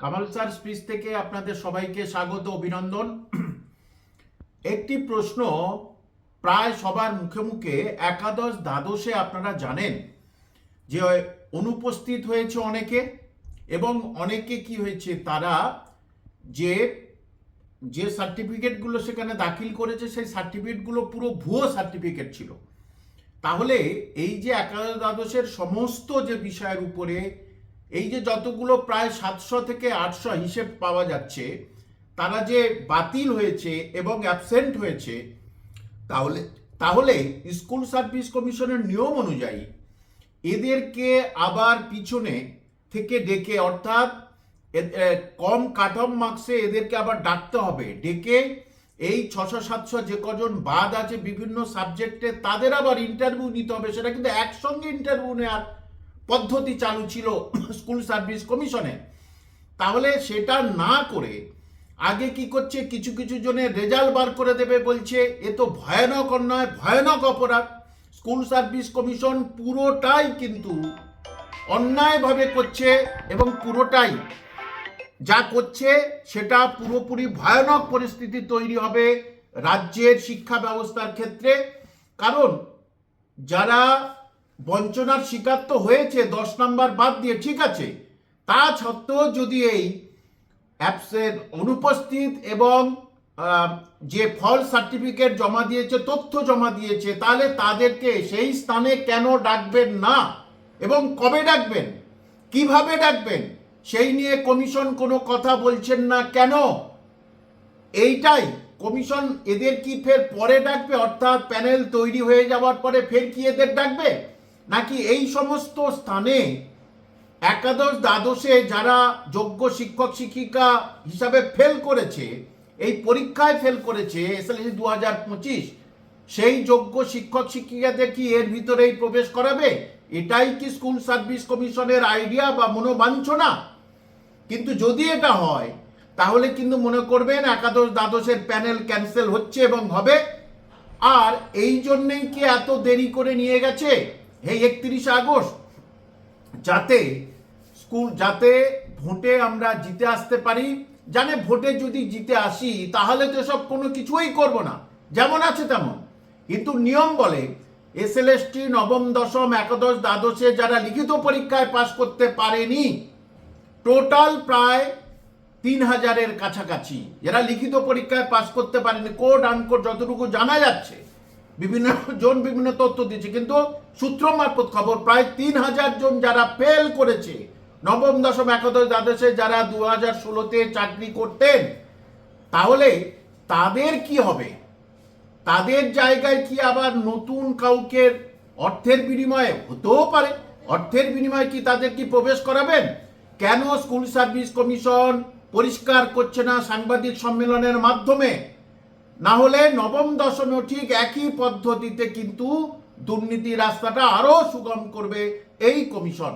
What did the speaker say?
Kamal sir speech থেকে আপনাদের সবাইকে স্বাগত, অভিনন্দন। একটি প্রশ্ন প্রায় সবার মুখে মুখে একাদশ দ্বাদশে আপনারা জানেন যে অনুপস্থিত হয়েছে অনেকে এবং অনেকে কি হয়েছে? তারা যে যে সার্টিফিকেটগুলো সেখানে দাখিল করেছে, সেই সার্টিফিকেটগুলো পুরো ভুয়ো সার্টিফিকেট ছিল। তাহলে এই যে একাদশ দ্বাদশের সমস্ত যে বিষয়ের উপরে এই যে যতগুলো প্রায় সাতশো থেকে আটশো হিসেব পাওয়া যাচ্ছে, তারা যে বাতিল হয়েছে এবং অ্যাবসেন্ট হয়েছে, তাহলে তাহলে স্কুল সার্ভিস কমিশনের নিয়ম অনুযায়ী এদেরকে আবার পিছনে থেকে ডেকে, অর্থাৎ কম কাট অফ মার্কসে এদেরকে আবার ডাকতে হবে। ডেকে এই ছশো, সাতশো যে কজন বাদ আছে বিভিন্ন সাবজেক্টে তাদের আবার ইন্টারভিউ নিতে হবে। সেটা কিন্তু একসঙ্গে ইন্টারভিউ নেওয়ার পদ্ধতি চালু ছিল স্কুল সার্ভিস কমিশনে। তাহলে সেটা না করে আগে কি করছে? কিছু কিছু জনের রেজাল্ট বার করে দেবে বলছে, এ তো ভয়ানক অন্যায়, ভয়ানক অপরাধ। স্কুল সার্ভিস কমিশন পুরোটাই কিন্তু অন্যায়ভাবে করছে এবং পুরোটাই যা করছে সেটা পুরোপুরি ভয়ানক পরিস্থিতি তৈরি হবে রাজ্যের শিক্ষা ব্যবস্থার ক্ষেত্রে। কারণ যারা বঞ্চনার শিকার তো হয়েছে, দশ নাম্বার বাদ দিয়ে, ঠিক আছে। তা সত্ত্বেও যদি এই অ্যাপসের অনুপস্থিত এবং যে ফল সার্টিফিকেট জমা দিয়েছে, তথ্য জমা দিয়েছে, তাহলে তাদেরকে সেই স্থানে কেন ডাকবেন না? এবং কবে ডাকবেন? কীভাবে ডাকবেন? সেই নিয়ে কমিশন কোনো কথা বলছেন না কেন? এইটাই। কমিশন এদের কি ফের পরে ডাকবে? অর্থাৎ প্যানেল তৈরি হয়ে যাওয়ার পরে ফের কি এদের ডাকবে? নাকি এই সমস্ত স্থানে একাদশ দ্বাদশে যারা যোগ্য শিক্ষক, শিক্ষিকা হিসাবে ফেল করেছে, এই পরীক্ষায় ফেল করেছে এসএলসি দু হাজার পঁচিশ, সেই যোগ্য শিক্ষক, শিক্ষিকাদের কি এর ভিতরেই প্রবেশ করাবে? এটাই কি স্কুল সার্ভিস কমিশনের আইডিয়া বা মনোবাঞ্ছনা? কিন্তু যদি এটা হয়, তাহলে কিন্তু মনে করবেন একাদশ দ্বাদশের প্যানেল ক্যান্সেল হচ্ছে এবং হবে। আর এই জন্যেই কি এত দেরি করে নিয়ে গেছে? এই একত্রিশে আগস্ট, যাতে স্কুল, যাতে ভোটে আমরা জিতে আসতে পারি, জানে ভোটে যদি জিতে আসি, তাহলে তো সব কোনো কিছুই করব না। যেমন আছে তেমন। কিন্তু নিয়ম বলে, এসএলএসটি নবম, দশম, একাদশ, দ্বাদশে যারা লিখিত পরীক্ষায় পাশ করতে পারেনি, টোটাল প্রায় তিন হাজারের কাছাকাছি যারা লিখিত পরীক্ষায় পাশ করতে পারেনি। কোড আনকোড যতটুকু জানা যাচ্ছে বিভিন্ন জন বিভিন্ন তথ্য দিচ্ছে, কিন্তু সূত্র মারফত খবর, প্রায় তিন হাজার জন যারা ফেল করেছে, নবম, দশম, একাদশ দ্বাদশে যারা দু হাজার ষোলোতে চাকরি করতেন, তাহলে তাদের কি হবে? তাদের জায়গায় কি আবার নতুন কাউকে অর্থের বিনিময়ে? হতেও পারে। অর্থের বিনিময়ে কি তাদের কি প্রবেশ করাবেন? কেন স্কুল সার্ভিস কমিশন পরিষ্কার করছে না সাংবাদিক সম্মেলনের মাধ্যমে? না হলে নবম দশমেও ঠিক একই পদ্ধতিতে কিন্তু দুর্নীতি রাস্তাটা আরও সুগম করবে এই কমিশন।